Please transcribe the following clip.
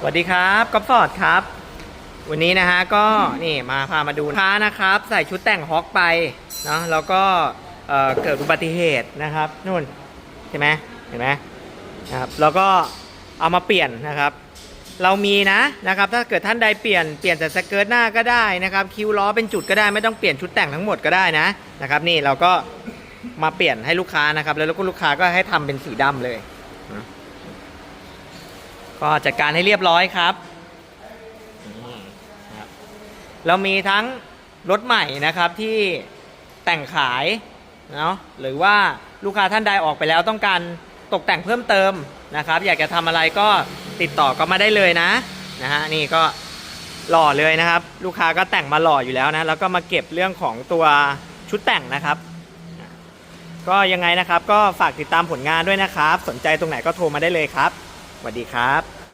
สวัสดีครับก๊อฟฟอร์ดครับ วันนี้นะฮะก็นี่มาพามาดูลูกค้านะครับ ใส่ชุดแต่งฮอกไปเนาะแล้วก็เอ่อเกิดอุบัติเหตุนะครับนู่นเห็นไหมเห็นไหมนะครับแล้วก็เอามาเปลี่ยนนะครับ เรามีนะนะครับถ้าเกิดท่านใดเปลี่ยนเปลี่ยนแต่สเกิร์ตหน้าก็ได้นะครับ คิ้วล้อเป็นจุดก็ได้ไม่ต้องเปลี่ยนชุดแต่งทั้งหมดก็ได้นะนะครับ นี่เราก็มาเปลี่ยนให้ลูกค้านะครับ แล้วก็ลูกค้าก็ให้ทำเป็นสีดำเลย ก็จัดการให้เรียบร้อยครับนี่ครับเรามีทั้งรถใหม่นะครับที่แต่งขายเนาะหรือว่าลูกค้าท่านใดออกไปแล้วต้องการตกแต่งเพิ่มเติมนะครับ อยากจะทำอะไรก็ติดต่อก็มาได้เลยนะนะฮะนี่ก็หล่อเลยนะครับ ลูกค้าก็แต่งมาหล่ออยู่แล้วนะแล้วก็มาเก็บเรื่องของตัวชุดแต่งนะครับ ก็ยังไงนะครับก็ฝากติดตามผลงานด้วยนะครับ สนใจตรงไหนก็โทรมาได้เลยครับ สวัสดีครับ